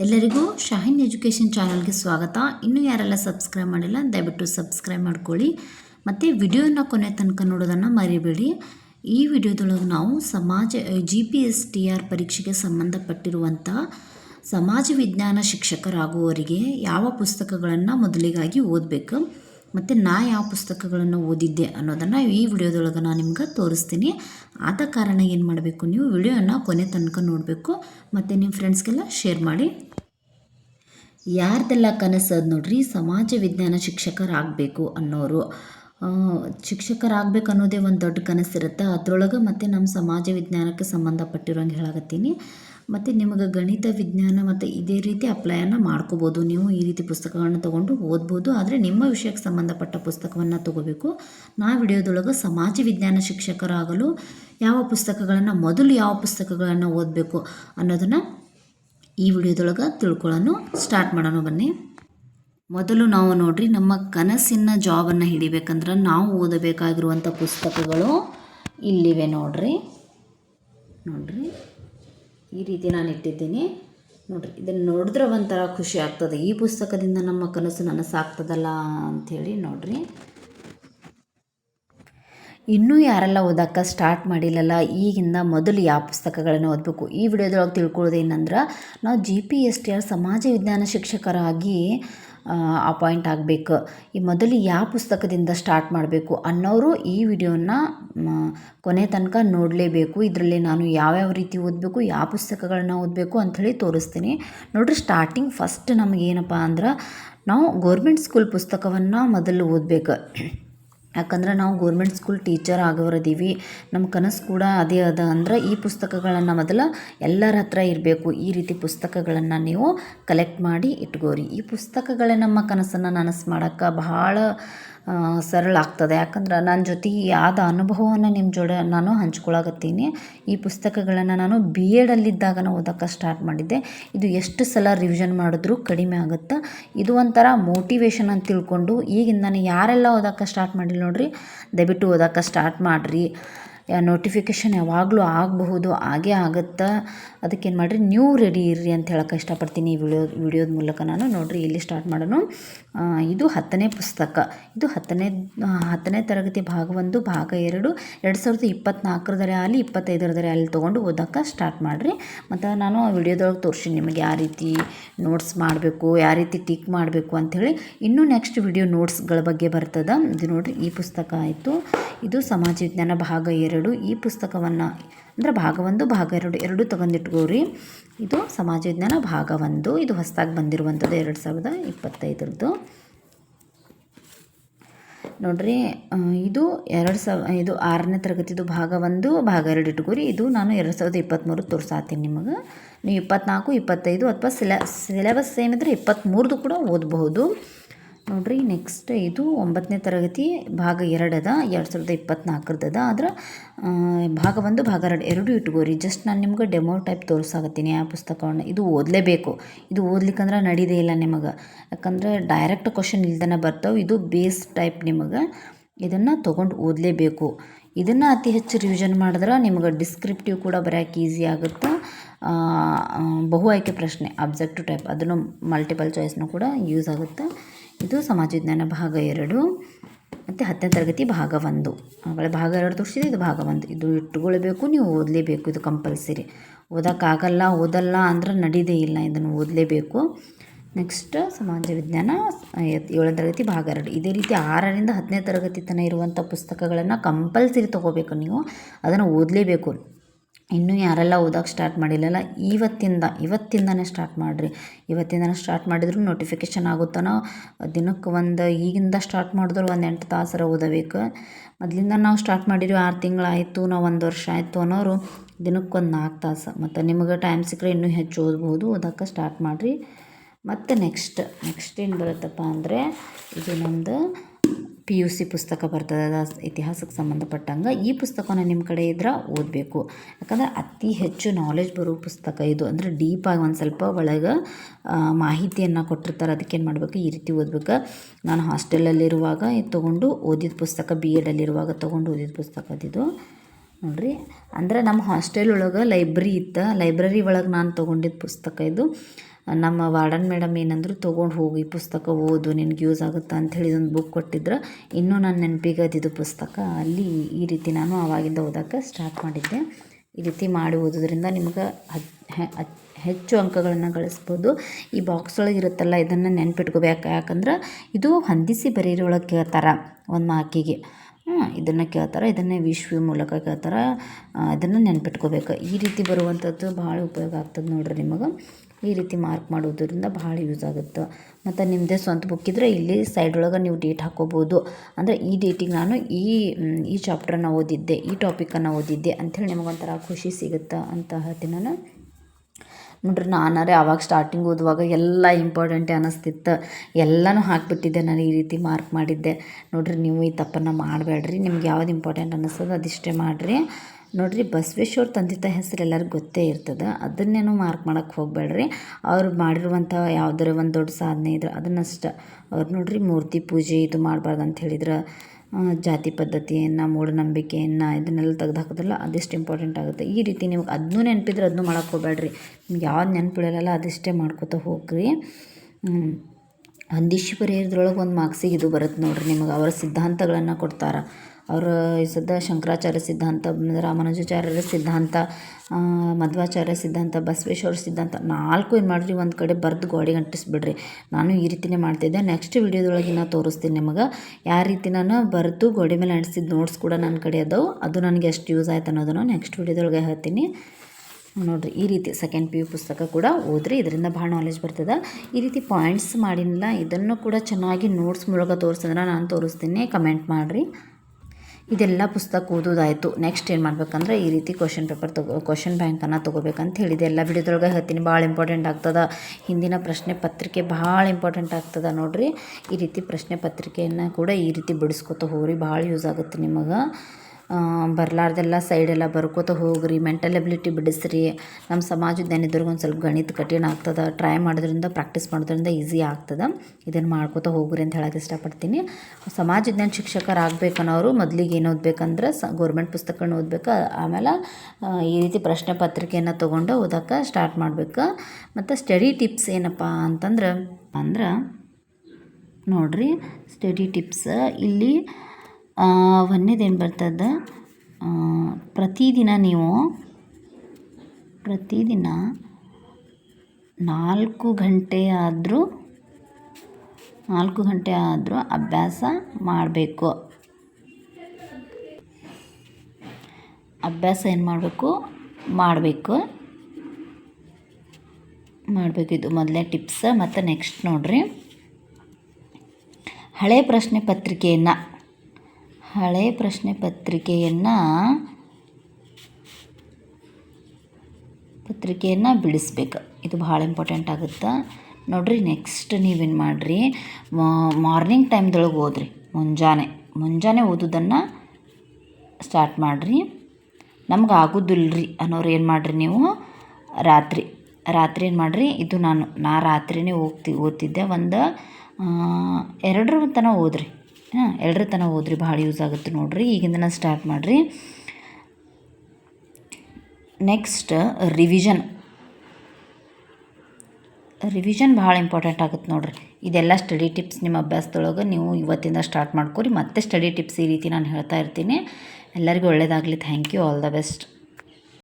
ಎಲ್ಲರಿಗೂ ಶಾಹಿನ್ ಎಜುಕೇಷನ್ ಚಾನಲ್ಗೆ ಸ್ವಾಗತ. ಇನ್ನೂ ಯಾರೆಲ್ಲ ಸಬ್ಸ್ಕ್ರೈಬ್ ಮಾಡಿಲ್ಲ, ದಯವಿಟ್ಟು ಸಬ್ಸ್ಕ್ರೈಬ್ ಮಾಡ್ಕೊಳ್ಳಿ. ಮತ್ತು ವಿಡಿಯೋನ ಕೊನೆ ತನಕ ನೋಡೋದನ್ನು ಮರಿಬೇಡಿ. ಈ ವಿಡಿಯೋದೊಳಗೆ ನಾವು ಸಮಾಜ G P S T R ಪರೀಕ್ಷೆಗೆ ಸಂಬಂಧಪಟ್ಟಿರುವಂಥ ಸಮಾಜ ವಿಜ್ಞಾನ ಶಿಕ್ಷಕರಾಗುವವರಿಗೆ ಯಾವ ಪುಸ್ತಕಗಳನ್ನು ಮೊದಲಿಗಾಗಿ ಓದಬೇಕು. ಮತ್ತು ನಾ ಯಾವ ಪುಸ್ತಕಗಳನ್ನು ಓದಿದ್ದೆ ಅನ್ನೋದನ್ನು ಈ ವಿಡಿಯೋದೊಳಗೆ ನಾನು ನಿಮ್ಗೆ ತೋರಿಸ್ತೀನಿ. ಆದ ಕಾರಣ ಏನು ಮಾಡಬೇಕು ನೀವು ವಿಡಿಯೋನ ಕೊನೆ ತನಕ ನೋಡಬೇಕು. ಮತ್ತು ನಿಮ್ಮ ಫ್ರೆಂಡ್ಸ್ಗೆಲ್ಲ ಶೇರ್ ಮಾಡಿ. ಯಾರ್ದೆಲ್ಲ ಕನಸು ಅದು ನೋಡ್ರಿ ಸಮಾಜ ವಿಜ್ಞಾನ ಶಿಕ್ಷಕರಾಗಬೇಕು ಅನ್ನೋರು. ಶಿಕ್ಷಕರಾಗಬೇಕು ಅನ್ನೋದೇ ಒಂದು ದೊಡ್ಡ ಕನಸಿರುತ್ತೆ. ಅದರೊಳಗೆ ಮತ್ತು ನಮ್ಮ ಸಮಾಜ ವಿಜ್ಞಾನಕ್ಕೆ ಸಂಬಂಧಪಟ್ಟಿರೋಂಗೆ ಹೇಳಕತ್ತೀನಿ. ಮತ್ತು ನಿಮಗೆ ಗಣಿತ, ವಿಜ್ಞಾನ ಮತ್ತು ಇದೇ ರೀತಿ ಅಪ್ಲೈಯನ್ನು ಮಾಡ್ಕೋಬೋದು. ನೀವು ಈ ರೀತಿ ಪುಸ್ತಕಗಳನ್ನ ತೊಗೊಂಡು ಓದ್ಬೋದು. ಆದರೆ ನಿಮ್ಮ ವಿಷಯಕ್ಕೆ ಸಂಬಂಧಪಟ್ಟ ಪುಸ್ತಕವನ್ನು ತೊಗೋಬೇಕು. ನಾ ವಿಡಿಯೋದೊಳಗೆ ಸಮಾಜ ವಿಜ್ಞಾನ ಶಿಕ್ಷಕರಾಗಲು ಯಾವ ಪುಸ್ತಕಗಳನ್ನು, ಮೊದಲು ಯಾವ ಪುಸ್ತಕಗಳನ್ನು ಓದಬೇಕು ಅನ್ನೋದನ್ನು ಈ ವಿಡಿಯೋದೊಳಗೆ ತಿಳ್ಕೊಳ್ಳೋಣ ಸ್ಟಾರ್ಟ್ ಮಾಡೋಣ ಬನ್ನಿ. ಮೊದಲು ನಾವು ನೋಡ್ರಿ, ನಮ್ಮ ಕನಸಿನ ಜಾಬನ್ನು ಹಿಡಿಬೇಕಂದ್ರೆ ನಾವು ಓದಬೇಕಾಗಿರುವಂಥ ಪುಸ್ತಕಗಳು ಇಲ್ಲಿವೆ ನೋಡ್ರಿ. ನೋಡ್ರಿ. ಈ ರೀತಿ ನಾನು ಇಟ್ಟಿದ್ದೀನಿ. ನೋಡಿರಿ, ಇದನ್ನು ನೋಡಿದ್ರೆ ಒಂಥರ ಖುಷಿ ಆಗ್ತದೆ. ಈ ಪುಸ್ತಕದಿಂದ ನಮ್ಮ ಕನಸು ನನಸಾಗ್ತದಲ್ಲ ಅಂಥೇಳಿ ನೋಡಿರಿ. ಇನ್ನೂ ಯಾರೆಲ್ಲ ಓದಕ್ಕೆ ಸ್ಟಾರ್ಟ್ ಮಾಡಿಲ್ಲಲ್ಲ, ಈಗಿಂದ ಮೊದಲು ಯಾವ ಪುಸ್ತಕಗಳನ್ನು ಓದಬೇಕು? ಈ ವಿಡಿಯೋದೊಳಗೆ ತಿಳ್ಕೊಳ್ಳೋದು ಏನಂದ್ರೆ, ನಾವು G P S T R ಸಮಾಜ ವಿಜ್ಞಾನ ಶಿಕ್ಷಕರಾಗಿ ಅಪಾಯಿಂಟ್ ಆಗಬೇಕು. ಈ ಮೊದಲು ಯಾವ ಪುಸ್ತಕದಿಂದ ಸ್ಟಾರ್ಟ್ ಮಾಡಬೇಕು ಅನ್ನೋರು ಈ ವಿಡಿಯೋನ ಕೊನೆ ತನಕ ನೋಡಲೇಬೇಕು. ಇದರಲ್ಲಿ ನಾನು ಯಾವ್ಯಾವ ರೀತಿ ಓದಬೇಕು, ಯಾವ ಪುಸ್ತಕಗಳನ್ನ ಓದಬೇಕು ಅಂಥೇಳಿ ತೋರಿಸ್ತೀನಿ. ನೋಡಿರಿ ಸ್ಟಾರ್ಟಿಂಗ್ ಫಸ್ಟ್ ನಮಗೇನಪ್ಪ ಅಂದ್ರೆ ನಾವು ಗೋರ್ಮೆಂಟ್ ಸ್ಕೂಲ್ ಪುಸ್ತಕವನ್ನು ಮೊದಲು ಓದಬೇಕು. ಯಾಕಂದ್ರೆ ನಾವು ಗೋರ್ಮೆಂಟ್ ಸ್ಕೂಲ್ ಟೀಚರ್ ಆಗೋರಿದ್ದೀವಿ ನಮ್ಮ ಕನಸು ಕೂಡ ಅದೇ ಅದ ಅಂದ್ರೆ ಈ ಪುಸ್ತಕಗಳನ್ನು ಮೊದಲು ಎಲ್ಲರ ಹತ್ರ ಇರಬೇಕು. ಈ ರೀತಿ ಪುಸ್ತಕಗಳನ್ನು ನೀವು ಕಲೆಕ್ಟ್ ಮಾಡಿ ಇಟ್ಕೋರಿ ಈ ಪುಸ್ತಕಗಳೇ ನಮ್ಮ ಕನಸನ್ನು ನನಸು ಮಾಡೋಕ್ಕೆ ಬಹಳ ಸರಳ ಆಗ್ತದೆ. ಯಾಕಂದ್ರೆ ನನ್ನ ಜೊತೆಗೆ ಆದ ಅನುಭವವನ್ನು ನಿಮ್ಮ ಜೋಡಿ ನಾನು ಹಂಚ್ಕೊಳಕತ್ತೀನಿ. ಈ ಪುಸ್ತಕಗಳನ್ನು ನಾನು ಬಿ ಎಡಲ್ಲಿದ್ದಾಗ ಓದೋಕ್ಕೆ ಸ್ಟಾರ್ಟ್ ಮಾಡಿದ್ದೆ. ಇದು ಎಷ್ಟು ಸಲ ರಿವಿಷನ್ ಮಾಡಿದ್ರೂ ಕಡಿಮೆ ಆಗುತ್ತೆ? ಇದು ಒಂಥರ ಮೋಟಿವೇಶನ್ ಅಂತ ತಿಳ್ಕೊಂಡು ಈಗಿಂದಾನೆ ಯಾರೆಲ್ಲ ಓದೋಕ್ಕೆ ಸ್ಟಾರ್ಟ್ ಮಾಡಿಲ್ಲ ನೋಡಿರಿ, ದಯವಿಟ್ಟು ಓದೋಕ್ಕೆ ಸ್ಟಾರ್ಟ್ ಮಾಡಿರಿ. ನೋಟಿಫಿಕೇಷನ್ ಯಾವಾಗಲೂ ಆಗಬಹುದು, ಆಗೇ ಆಗುತ್ತೆ? ಅದಕ್ಕೇನು ಮಾಡಿರಿ ನೀವು ರೆಡಿ ಇರ್ರಿ ಅಂತ ಹೇಳಕ್ಕೆ ಇಷ್ಟಪಡ್ತೀನಿ ಈ ವಿಡಿಯೋ, ವಿಡಿಯೋದ ಮೂಲಕ ನಾನು. ನೋಡಿರಿ, ಇಲ್ಲಿ ಸ್ಟಾರ್ಟ್ ಮಾಡೋಣ ಇದು ಹತ್ತನೇ ಪುಸ್ತಕ. ಇದು ಹತ್ತನೇ ಹತ್ತನೇ ತರಗತಿ ಭಾಗ ಒಂದು, ಭಾಗ ಎರಡು. ಎರಡು ಸಾವಿರದ ಇಪ್ಪತ್ತ್ನಾಲ್ಕರದರೆ ಅಲ್ಲಿ ಇಪ್ಪತ್ತೈದರದರೆ ಅಲ್ಲಿ ತೊಗೊಂಡು ಓದೋಕ್ಕೆ ಸ್ಟಾರ್ಟ್ ಮಾಡಿರಿ. ಮತ್ತು ನಾನು ಆ ವಿಡಿಯೋದೊಳಗೆ ತೋರಿಸಿ ನಿಮಗೆ ಯಾವ ರೀತಿ ನೋಟ್ಸ್ ಮಾಡಬೇಕು ಯಾವ ರೀತಿ ಟಿಕ್ ಮಾಡಬೇಕು ಅಂಥೇಳಿ ಇನ್ನೂ ನೆಕ್ಸ್ಟ್ ವಿಡಿಯೋ ನೋಟ್ಸ್ಗಳ ಬಗ್ಗೆ ಬರ್ತದೆ. ಇದು ನೋಡಿರಿ, ಈ ಪುಸ್ತಕ ಆಯಿತು. ಇದು ಸಮಾಜ ವಿಜ್ಞಾನ ಭಾಗ ಎರಡು. ಈ ಪುಸ್ತಕವನ್ನು ಅಂದರೆ ಭಾಗ ಒಂದು, ಭಾಗ ಎರಡು ಎರಡು ತಗೊಂಡಿಟ್ಕೋರಿ ಇದು ಸಮಾಜ ವಿಜ್ಞಾನ ಭಾಗ ಒಂದು. ಇದು ಹೊಸದಾಗಿ ಬಂದಿರುವಂಥದ್ದು ಎರಡು ಸಾವಿರದ ಇಪ್ಪತ್ತೈದರದ್ದು. ನೋಡ್ರಿ ಇದು ಎರಡು ಸಾವಿರ ಇದು ಆರನೇ ತರಗತಿದು ಭಾಗ ಒಂದು, ಭಾಗ ಎರಡು ಇಟ್ಕೋರಿ. ಇದು ನಾನು ಎರಡು ಸಾವಿರದ ಇಪ್ಪತ್ತ್ಮೂರು ತೋರಿಸಾತೀನಿ ನಿಮಗೆ. ನೀವು ಇಪ್ಪತ್ನಾಲ್ಕು, ಇಪ್ಪತ್ತೈದು ಅಥವಾ ಸಿಲೆ, ಸಿಲೆಬಸ್ ಏನಿದ್ರೆ ಇಪ್ಪತ್ತ್ಮೂರದು ಕೂಡ ಓದಬಹುದು. ನೋಡ್ರಿ ನೆಕ್ಸ್ಟ್ ಇದು ಒಂಬತ್ತನೇ ತರಗತಿ ಭಾಗ ಎರಡದ, ಎರಡು ಸಾವಿರದ ಇಪ್ಪತ್ತ್ನಾಲ್ಕರದದ ಆದ್ರೆ ಭಾಗ ಒಂದು, ಭಾಗ ಎರಡು ಎರಡು ಇಟ್ಕೋರಿ. ಜಸ್ಟ್ ನಾನು ನಿಮ್ಗೆ ಡೆಮೋ ಟೈಪ್ ತೋರಿಸಾಕತ್ತೀನಿ ಆ ಪುಸ್ತಕವನ್ನು. ಇದು ಓದಲೇಬೇಕು. ಇದು ಓದ್ಲಿಕ್ಕಂದ್ರೆ ನಡೀದೇ ಇಲ್ಲ ನಿಮಗೆ. ಯಾಕಂದರೆ ಡೈರೆಕ್ಟ್ ಕ್ವಶನ್ ಇಲ್ದನ ಬರ್ತಾವೆ. ಇದು ಬೇಸ್ ಟೈಪ್ ನಿಮಗೆ. ಇದನ್ನು ತೊಗೊಂಡು ಓದಲೇಬೇಕು. ಇದನ್ನು ಅತಿ ಹೆಚ್ಚು ರಿವಿಷನ್ ಮಾಡಿದ್ರೆ ನಿಮ್ಗೆ ಡಿಸ್ಕ್ರಿಪ್ಟಿವ್ ಕೂಡ ಬರೆಯೋಕೆ ಈಸಿ ಆಗುತ್ತೆ? ಬಹು ಆಯ್ಕೆ ಪ್ರಶ್ನೆ ಅಬ್ಜೆಕ್ಟಿವ್ ಟೈಪ್ ಅದನ್ನು ಮಲ್ಟಿಪಲ್ ಚಾಯ್ಸ್ನೂ ಕೂಡ ಯೂಸ್ ಆಗುತ್ತೆ? ಇದು ಸಮಾಜ ವಿಜ್ಞಾನ ಭಾಗ ಎರಡು, ಮತ್ತು ಹತ್ತನೇ ತರಗತಿ ಭಾಗ ಒಂದು. ಆಮೇಲೆ ಭಾಗ ಎರಡು ತೋರಿಸಿದೆ, ಇದು ಭಾಗ ಒಂದು. ಇದು ಇಟ್ಕೊಳ್ಬೇಕು ನೀವು ಓದಲೇಬೇಕು, ಇದು ಕಂಪಲ್ಸರಿ. ಓದೋಕ್ಕಾಗಲ್ಲ, ಓದಲ್ಲ ಅಂದ್ರೆ ನಡೀದೇ ಇಲ್ಲ, ಇದನ್ನು ಓದಲೇಬೇಕು. ನೆಕ್ಸ್ಟ್ ಸಮಾಜ ವಿಜ್ಞಾನ, ಏಳನೇ ತರಗತಿ ಭಾಗ ಎರಡು. ಇದೇ ರೀತಿ ಆರರಿಂದ ಹತ್ತನೇ ತರಗತಿ ತನಕ ಇರುವಂಥ ಪುಸ್ತಕಗಳನ್ನು ಕಂಪಲ್ಸರಿ ತೊಗೋಬೇಕು ನೀವು. ಅದನ್ನು ಓದಲೇಬೇಕು. ಇನ್ನೂ ಯಾರೆಲ್ಲ ಓದೋಕೆ ಸ್ಟಾರ್ಟ್ ಮಾಡಿಲ್ಲಲ್ಲ, ಇವತ್ತಿಂದ, ಇವತ್ತಿಂದನೇ ಸ್ಟಾರ್ಟ್ ಮಾಡಿರಿ. ಇವತ್ತಿಂದನೇ ಸ್ಟಾರ್ಟ್ ಮಾಡಿದ್ರು ನೋಟಿಫಿಕೇಷನ್ ಆಗುತ್ತಾನೋ, ದಿನಕ್ಕೆ ಒಂದು, ಈಗಿಂದ ಸ್ಟಾರ್ಟ್ ಮಾಡಿದ್ರು ಒಂದು ಎಂಟು ತಾಸರ ಓದಬೇಕು. ಮೊದಲಿಂದ ನಾವು ಸ್ಟಾರ್ಟ್ ಮಾಡಿರಿ ಆರು ತಿಂಗಳಾಯಿತು ನಾವು ಒಂದು ವರ್ಷ ಆಯಿತು ಅನ್ನೋರು ದಿನಕ್ಕೊಂದು ನಾಲ್ಕು ತಾಸು. ಮತ್ತು ನಿಮಗೆ ಟೈಮ್ ಸಿಕ್ಕರೆ ಇನ್ನೂ ಹೆಚ್ಚು ಓದ್ಬೋದು ಓದೋಕ್ಕೆ ಸ್ಟಾರ್ಟ್ ಮಾಡಿರಿ. ಮತ್ತು ನೆಕ್ಸ್ಟ್ ನೆಕ್ಸ್ಟ್ ಏನು ಬರುತ್ತಪ್ಪ ಅಂದರೆ, ಇದು ನಮ್ಮದು ಪಿ ಯು ಸಿ ಪುಸ್ತಕ ಬರ್ತದೆ ಅದಾ ಇತಿಹಾಸಕ್ಕೆ ಸಂಬಂಧಪಟ್ಟಂಗೆ ಈ ಪುಸ್ತಕನ ನಿಮ್ಮ ಕಡೆ ಇದ್ರೆ ಓದಬೇಕು. ಯಾಕಂದ್ರೆ ಅತಿ ಹೆಚ್ಚು ನಾಲೆಜ್ ಬರೋ ಪುಸ್ತಕ ಇದು. ಅಂದರೆ ಡೀಪಾಗಿ ಒಂದು ಸ್ವಲ್ಪ ಒಳಗೆ ಮಾಹಿತಿಯನ್ನು ಕೊಟ್ಟಿರ್ತಾರೆ. ಏನು ಮಾಡಬೇಕು? ಈ ರೀತಿ ಓದ್ಬೇಕು. ನಾನು ಹಾಸ್ಟೆಲಲ್ಲಿರುವಾಗ ಇದು ತೊಗೊಂಡು ಓದಿದ ಪುಸ್ತಕ ಬಿ ಎಡಲ್ಲಿರುವಾಗ ತೊಗೊಂಡು ಓದಿದ ಪುಸ್ತಕ ಅದಿದು ನೋಡ್ರಿ. ಅಂದ್ರೆ ನಮ್ಮ ಹಾಸ್ಟೆಲ್ ಒಳಗೆ ಲೈಬ್ರರಿ ಇತ್ತು. ಲೈಬ್ರರಿ ಒಳಗೆ ನಾನು ತೊಗೊಂಡಿದ್ದ ಪುಸ್ತಕ ಇದು. ನಮ್ಮ ವಾರ್ಡನ್ ಮೇಡಮ್ ಏನಂದ್ರು ತೊಗೊಂಡು ಹೋಗಿ ಪುಸ್ತಕ ಓದು, ನಿನ್ಗೆ ಯೂಸ್ ಆಗುತ್ತೆ ಅಂಥೇಳಿ ಒಂದು ಬುಕ್ ಕೊಟ್ಟಿದ್ರು. ಇನ್ನೂ ನನ್ನ ನೆನಪಿಗೆ ಅದಿದು ಪುಸ್ತಕ. ಅಲ್ಲಿ ಈ ರೀತಿ ನಾನು ಆವಾಗಿಂದ ಓದೋಕ್ಕೆ ಸ್ಟಾರ್ಟ್ ಮಾಡಿದ್ದೆ. ಈ ರೀತಿ ಮಾಡಿ ಓದೋದ್ರಿಂದ ನಿಮ್ಗೆ ಹೆಚ್ಚು ಅಂಕಗಳನ್ನು ಗಳಿಸ್ಬೋದು. ಈ ಬಾಕ್ಸ್ ಒಳಗೆ ಇರುತ್ತಲ್ಲ, ಇದನ್ನು ನೆನ್ಪಿಟ್ಕೋಬೇಕು. ಯಾಕಂದ್ರೆ ಇದು ಹೊಂದಿಸಿ ಬರೀರೊಳಗೆ ಕೇಳ್ತಾರೆ ಒಂದು ಮಾರ್ಕಿಗೆ ಇದನ್ನು ಕೇಳ್ತಾರೆ, ಇದನ್ನೇ ವಿಶ್ವ ಮೂಲಕ ಕೇಳ್ತಾರೆ. ಇದನ್ನು ನೆನ್ಪಿಟ್ಕೋಬೇಕು. ಈ ರೀತಿ ಬರುವಂಥದ್ದು ಭಾಳ ಉಪಯೋಗ ಆಗ್ತದೆ ನೋಡ್ರಿ ನಿಮಗೆ. ಈ ರೀತಿ ಮಾರ್ಕ್ ಮಾಡೋದ್ರಿಂದ ಭಾಳ ಯೂಸ್ ಆಗುತ್ತೆ. ಮತ್ತು ನಿಮ್ಮದೇ ಸ್ವಂತ ಬುಕ್ ಇದ್ದರೆ ಇಲ್ಲಿ ಸೈಡ್ ಒಳಗೆ ನೀವು ಡೇಟ್ ಹಾಕೋಬೋದು. ಅಂದರೆ ಈ ಡೇಟಿಗೆ ನಾನು ಈ ಈ ಚಾಪ್ಟ್ರನ್ನ ಓದಿದ್ದೆ, ಈ ಟಾಪಿಕನ್ನು ಓದಿದ್ದೆ ಅಂಥೇಳಿ ನಿಮಗೊಂಥರ ಖುಷಿ ಸಿಗುತ್ತೆ ಅಂತ ಹೇಳ್ತೀನಿ ನಾನು. ನೋಡ್ರಿ ನಾನಾರೆ ಆವಾಗ ಸ್ಟಾರ್ಟಿಂಗ್ ಓದುವಾಗ ಎಲ್ಲ ಇಂಪಾರ್ಟೆಂಟೇ ಅನ್ನಿಸ್ತಿತ್ತು ಎಲ್ಲನೂ ಹಾಕಿಬಿಟ್ಟಿದ್ದೆ ನಾನು ಈ ರೀತಿ ಮಾರ್ಕ್ ಮಾಡಿದ್ದೆ. ನೋಡ್ರಿ ನೀವು ಈ ತಪ್ಪನ್ನು ಮಾಡಬೇಡ್ರಿ, ನಿಮ್ಗೆ ಯಾವ್ದು ಇಂಪಾರ್ಟೆಂಟ್ ಅನ್ನಿಸ್ತದೆ ಅದಿಷ್ಟೇ ಮಾಡಿರಿ. ನೋಡ್ರಿ ಬಸವೇಶ್ವರ ತಂದೆ ತಾಯಿ ಹೆಸರು ಎಲ್ಲರಿಗೂ ಗೊತ್ತೇ ಇರ್ತದೆ. ಅದನ್ನೇನು ಮಾರ್ಕ್ ಮಾಡೋಕ್ಕೆ ಹೋಗಬೇಡ್ರಿ. ಅವ್ರು ಮಾಡಿರುವಂಥ ಯಾವುದರ ಒಂದು ದೊಡ್ಡ ಸಾಧನೆ ಇದ್ರೆ ಅದನ್ನಷ್ಟು. ಅವ್ರು ನೋಡ್ರಿ ಮೂರ್ತಿ ಪೂಜೆ ಇದು ಮಾಡಬಾರ್ದು ಅಂತ ಹೇಳಿದ್ರೆ ಜಾತಿ ಪದ್ಧತಿಯನ್ನು, ಮೂಢನಂಬಿಕೆಯನ್ನು ಇದನ್ನೆಲ್ಲ ತೆಗೆದು ಹಾಕೋದಲ್ಲ ಅದೆಷ್ಟು ಇಂಪಾರ್ಟೆಂಟ್ ಆಗುತ್ತೆ. ಈ ರೀತಿ ನಿಮ್ಗೆ ಅದನ್ನೂ ನೆನಪಿದ್ರೆ ಅದನ್ನೂ ಮಾಡೋಕ್ಕೆ ಹೋಗ್ಬೇಡ್ರಿ. ನಿಮ್ಗೆ ಯಾವ್ದು ನೆನಪಿಡಲ್ಲ ಅದಿಷ್ಟೇ ಮಾಡ್ಕೋತಾ ಹೋಗ್ರಿ. ಬರೆಯೋದ್ರೊಳಗೆ ಒಂದು ಮಾರ್ಕ್ಸಿಗೆ ಇದು ಬರುತ್ತೆ ನೋಡ್ರಿ ನಿಮಗೆ. ಅವರ ಸಿದ್ಧಾಂತಗಳನ್ನು ಕೊಡ್ತಾರೆ. ಅವರ ಸದ್ಯ ಶಂಕರಾಚಾರ್ಯ ಸಿದ್ಧಾಂತ, ರಾಮಾನುಜಾಚಾರ್ಯರ ಸಿದ್ಧಾಂತ ಮಧ್ವಾಚಾರ್ಯ ಸಿದ್ಧಾಂತ ಬಸವೇಶ್ವರ ಸಿದ್ಧಾಂತ, ನಾಲ್ಕು ಏನು ಮಾಡಿರಿ, ಒಂದು ಕಡೆ ಬರೆದು ಗೋಡೆಗೆ ಅಂಟಿಸ್ಬಿಡ್ರಿ. ನಾನು ಈ ರೀತಿನೇ ಮಾಡ್ತಿದ್ದೆ ನೆಕ್ಸ್ಟ್ ವೀಡಿಯೋದೊಳಗೆ ನಾನು ತೋರಿಸ್ತೀನಿ ನಿಮಗೆ. ಯಾವ ರೀತಿ ನಾನು ಬರೆದು ಗೋಡೆ ಮೇಲೆ ಅಂಟಿಸಿದ ನೋಟ್ಸ್ ಕೂಡ ನನ್ನ ಕಡೆ ಅದಾವೆ. ಅದು ನನಗೆ ಎಷ್ಟು ಯೂಸ್ ಆಯ್ತು ಅನ್ನೋದನ್ನು ನೆಕ್ಸ್ಟ್ ವೀಡಿಯೋದೊಳಗೆ ಹೇಳ್ತೀನಿ. ನೋಡಿರಿ, ಈ ರೀತಿ ಸೆಕೆಂಡ್ ಪಿ ಯು ಪುಸ್ತಕ ಕೂಡ ಓದ್ರಿ, ಇದರಿಂದ ಭಾಳ ನಾಲೆಜ್ ಬರ್ತದೆ. ಈ ರೀತಿ ಪಾಯಿಂಟ್ಸ್ ಮಾಡಿಲ್ಲ ಇದನ್ನು ಕೂಡ ಚೆನ್ನಾಗಿ ನೋಟ್ಸ್ ಮೂಲಕ ತೋರಿಸಿದ್ರೆ ನಾನು ತೋರಿಸ್ತೀನಿ. ಕಮೆಂಟ್ ಮಾಡಿರಿ. ಇದೆಲ್ಲ ಪುಸ್ತಕ ಓದೋದಾಯಿತು ನೆಕ್ಸ್ಟ್ ಏನು ಮಾಡ್ಬೇಕಂದ್ರೆ ಈ ರೀತಿ ಕ್ವಶನ್ ಪೇಪರ್ ತಗೋ ಕ್ವಶನ್ ಬ್ಯಾಂಕನ್ನು ತೊಗೋಬೇಕಂತ ಹೇಳಿದೆ. ಎಲ್ಲ ವಿಡಿಯೋದೊಳಗೆ ಹೇಳ್ತೀನಿ, ಭಾಳ ಇಂಪಾರ್ಟೆಂಟ್ ಆಗ್ತದೆ. ಹಿಂದಿನ ಪ್ರಶ್ನೆ ಪತ್ರಿಕೆ ಭಾಳ ಇಂಪಾರ್ಟೆಂಟ್ ಆಗ್ತದೆ ನೋಡಿರಿ. ಈ ರೀತಿ ಪ್ರಶ್ನೆ ಪತ್ರಿಕೆಯನ್ನು ಕೂಡ ಈ ರೀತಿ ಬಿಡಿಸ್ಕೊತ ಹೋಗ್ರಿ, ಭಾಳ ಯೂಸ್ ಆಗುತ್ತೆ ನಿಮಗೆ. ಬರಲಾರ್ದೆಲ್ಲ ಸೈಡೆಲ್ಲ ಬರ್ಕೋತ ಹೋಗ್ರಿ ಮೆಂಟಲ್ ಎಬಿಲಿಟಿ ಬಿಡಿಸ್ರಿ. ನಮ್ಮ ಸಮಾಜದ ನೆನೆದ್ರಿಗೆ ಒಂದು ಸ್ವಲ್ಪ ಗಣಿತ ಕಠಿಣ ಆಗ್ತದೆ. ಟ್ರೈ ಮಾಡೋದ್ರಿಂದ ಪ್ರಾಕ್ಟೀಸ್ ಮಾಡೋದ್ರಿಂದ ಈಸಿ ಆಗ್ತದೆ. ಇದನ್ನು ಮಾಡ್ಕೋತ ಹೋಗ್ರಿ ಅಂತ ಹೇಳಕ್ಕೆ ಇಷ್ಟಪಡ್ತೀನಿ. ಸಮಾಜ ವಿಜ್ಞಾನ ಶಿಕ್ಷಕರಾಗಬೇಕನ್ನೋರು ಮೊದಲಿಗೆ ಏನು ಓದಬೇಕಂದ್ರೆ ಸ ಗೌರ್ಮೆಂಟ್ ಪುಸ್ತಕಗಳನ್ನ ಓದ್ಬೇಕು. ಆಮೇಲೆ ಈ ರೀತಿ ಪ್ರಶ್ನೆ ಪತ್ರಿಕೆಯನ್ನು ತೊಗೊಂಡು ಓದೋಕ್ಕೆ ಸ್ಟಾರ್ಟ್ ಮಾಡಬೇಕು. ಮತ್ತು ಸ್ಟಡಿ ಟಿಪ್ಸ್ ಏನಪ್ಪ ಅಂತಂದ್ರೆ, ಅಂದ್ರೆ ನೋಡ್ರಿ ಸ್ಟಡಿ ಟಿಪ್ಸ್ ಇಲ್ಲಿ ಒಂದೇದೇನು ಬರ್ತದೆ? ಪ್ರತಿದಿನ ನೀವು, ಪ್ರತಿದಿನ ನಾಲ್ಕು ಗಂಟೆ ಆದರೂ, ನಾಲ್ಕು ಗಂಟೆ ಆದರೂ ಅಭ್ಯಾಸ ಮಾಡಬೇಕು. ಅಭ್ಯಾಸ ಏನು ಮಾಡಬೇಕು? ಮಾಡಬೇಕು. ಮಾಡಬೇಕು ಇದು ಮೊದಲೇ ಟಿಪ್ಸ್, ಮತ್ತು ನೆಕ್ಸ್ಟ್ ನೋಡಿರಿ. ಹಳೆ ಪ್ರಶ್ನೆ ಪತ್ರಿಕೆಯನ್ನು. ಹಳೆ ಪ್ರಶ್ನೆ ಪತ್ರಿಕೆಯನ್ನು ಪತ್ರಿಕೆಯನ್ನು ಬಿಡಿಸ್ಬೇಕು. ಇದು ಭಾಳ ಇಂಪಾರ್ಟೆಂಟ್ ಆಗುತ್ತೆ? ನೋಡಿರಿ ನೆಕ್ಸ್ಟ್ ನೀವೇನು ಮಾಡಿರಿ? ಮಾರ್ನಿಂಗ್ ಟೈಮ್ದೊಳಗೆ ಓದ್ರಿ. ಮುಂಜಾನೆ. ಮುಂಜಾನೆ ಓದೋದನ್ನು ಸ್ಟಾರ್ಟ್ ಮಾಡಿರಿ. ನಮ್ಗೆ ರೀ ಅನ್ನೋರು ಏನು ಮಾಡಿರಿ ನೀವು? ರಾತ್ರಿ. ರಾತ್ರಿ ಏನು ಮಾಡಿರಿ? ಇದು ನಾನು, ನಾ ರಾತ್ರಿನೇ ಹೋಗ್ತಿ, ಓದ್ತಿದ್ದೆ. ಒಂದು ಎರಡರ ತನಕ ಓದ್ರಿ. ಹಾಂ ಎಲ್ಲರ ತನಕ ಓದ್ರಿ ಭಾಳ ಯೂಸ್ ಆಗುತ್ತೆ ನೋಡ್ರಿ. ನಾನು ಸ್ಟಾರ್ಟ್ ಮಾಡಿರಿ. ನೆಕ್ಸ್ಟ್ ರಿವಿಷನ್ ರಿವಿಷನ್ ಭಾಳ ಇಂಪಾರ್ಟೆಂಟ್ ಆಗುತ್ತೆ ನೋಡ್ರಿ. ಇದೆಲ್ಲ ಸ್ಟಡಿ ಟಿಪ್ಸ್ ನಿಮ್ಮ ಅಭ್ಯಾಸದೊಳಗೆ ನೀವು ಇವತ್ತಿಂದ ಸ್ಟಾರ್ಟ್ ಮಾಡ್ಕೊರಿ. ಮತ್ತೆ ಸ್ಟಡಿ ಟಿಪ್ಸ್ ಈ ರೀತಿ ನಾನು ಹೇಳ್ತಾ ಇರ್ತೀನಿ. ಎಲ್ಲರಿಗೂ ಒಳ್ಳೆಯದಾಗಲಿ thank you all the best